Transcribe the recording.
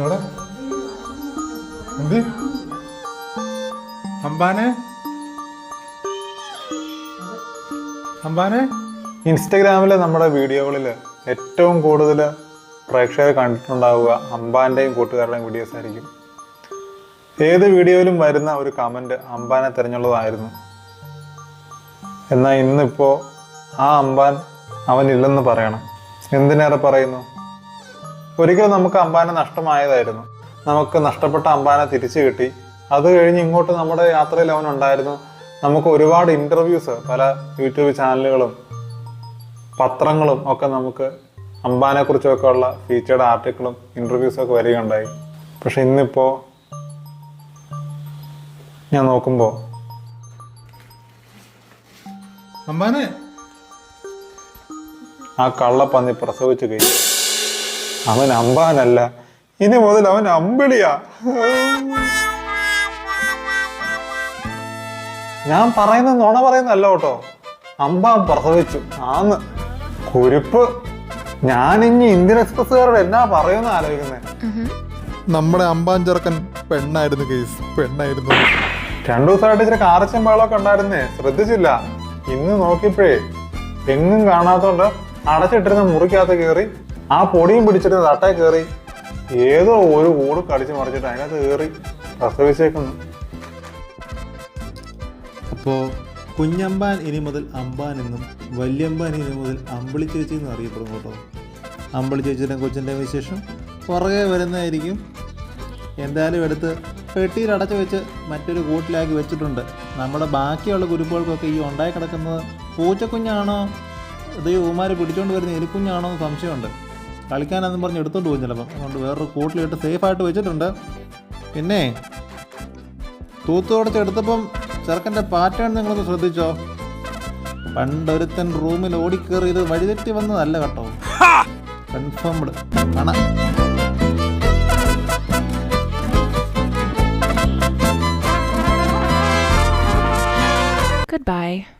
എവിടെ? എന്ത്? അമ്പാനെ അമ്പാനെ ഇൻസ്റ്റഗ്രാമിലെ നമ്മുടെ വീഡിയോകളിൽ ഏറ്റവും കൂടുതൽ പ്രേക്ഷകർ കണ്ടിട്ടുണ്ടാവുക അമ്പാന്റെയും കൂട്ടുകാരുടെയും വീഡിയോസ് ആയിരിക്കും. ഏത് വീഡിയോയിലും വരുന്ന ഒരു കമന്റ് അമ്പാനെ തിരഞ്ഞുള്ളതായിരുന്നു എന്നാൽ ഇന്നിപ്പോൾ ആ അമ്പാൻ അവനില്ലെന്ന് പറയണം. എന്തിനേറെ പറയുന്നു? ഒരിക്കലും നമുക്ക് അമ്പാന നഷ്ടമായതായിരുന്നു. നമുക്ക് നഷ്ടപ്പെട്ട അമ്പാന തിരിച്ചു കിട്ടി. അത് കഴിഞ്ഞ് ഇങ്ങോട്ട് നമ്മുടെ യാത്രയിൽ അവൻ ഉണ്ടായിരുന്നു. നമുക്ക് ഒരുപാട് ഇന്റർവ്യൂസ് പല യൂട്യൂബ് ചാനലുകളും പത്രങ്ങളും ഒക്കെ നമുക്ക് അംബാനെ കുറിച്ചൊക്കെ ഉള്ള ഫീച്ചേർഡ് ആർട്ടിക്കിളും ഇന്റർവ്യൂസും ഒക്കെ വരികയുണ്ടായി. പക്ഷെ ഇന്നിപ്പോൾ ഞാൻ നോക്കുമ്പോൾ അമ്പാനെ. ആ കള്ളപ്പന്നി പ്രസവിച്ചു കഴിഞ്ഞു. അവൻ അമ്പാനല്ല. ഇനി മുതൽ അവൻ അമ്പിളിയാ. ഞാൻ പറയുന്ന നുണ പറയുന്നല്ല കേട്ടോ. അമ്പാൻ പ്രസവിച്ചു. ആന്ന്. കുരിപ്പ്. ഇനി ഇന്ത്യൻ എക്സ്പ്രസ്സുകാരോട് എന്നാ പറയുന്ന ആലോചിക്കുന്നേ. നമ്മുടെ അമ്പാൻ ചെറുക്കൻ പെണ്ണായിരുന്നു കേസ് പെണ്ണായിരുന്നു. രണ്ടു ദിവസമായിട്ട് ഇച്ചിരി കാറച്ചും ബഹളമൊക്കെ ഉണ്ടായിരുന്നേ. ശ്രദ്ധിച്ചില്ല. ഇന്ന് നോക്കിയപ്പോഴേ എങ്ങും കാണാത്തോണ്ട് അടച്ചിട്ടിരുന്ന മുറിക്കകത്ത് കയറി ആ പൊടിയും പിടിച്ചിട്ട് തട്ടേ കയറി ഏതോ ഒരു കൂട് കടിച്ചു മറിച്ചിട്ട് അതിനകത്ത് കയറി പ്രസവിച്ചേക്കുന്നു. അപ്പോൾ കുഞ്ഞമ്പാൻ ഇനി മുതൽ അമ്പാൻ എന്നും വല്യമ്പാൻ ഇനി മുതൽ അമ്പിളി ചേച്ചി എന്നും അറിയപ്പെടും കേട്ടോ. അമ്പിളി ചേച്ചിയുടെ കൊച്ചിന്റെ വിശേഷം പുറകെ വരുന്നതായിരിക്കും. എന്തായാലും എടുത്ത് പെട്ടിയിൽ അടച്ചു വെച്ച് മറ്റൊരു കൂട്ടിലാക്കി വെച്ചിട്ടുണ്ട്. നമ്മുടെ ബാക്കിയുള്ള കുരുപ്പുകൾക്കൊക്കെ ഈ ഉണ്ടായി കിടക്കുന്നത് പൂച്ചക്കുഞ്ഞാണോ? ഇത് ഈ പിടിച്ചുകൊണ്ട് വരുന്ന എലിക്കുഞ്ഞാണോ എന്ന് സംശയമുണ്ട്. കളിക്കാനെന്നും പറഞ്ഞ് എടുത്തോണ്ട് പോകും ചിലപ്പം. അതുകൊണ്ട് വേറൊരു കൂട്ടിലിട്ട് സേഫായിട്ട് വെച്ചിട്ടുണ്ട്. പിന്നെ തൂത്തുടച്ച് എടുത്തപ്പം ചെറുക്കന്റെ പാറ്റേൺ നിങ്ങളൊന്ന് ശ്രദ്ധിച്ചോ? പണ്ടൊരുത്തൻ റൂമിൽ ഓടിക്കേറി ഇത് വഴിതെറ്റി വന്നതല്ല കേട്ടോ. കൺഫേംഡ്. കാണാം. Goodbye.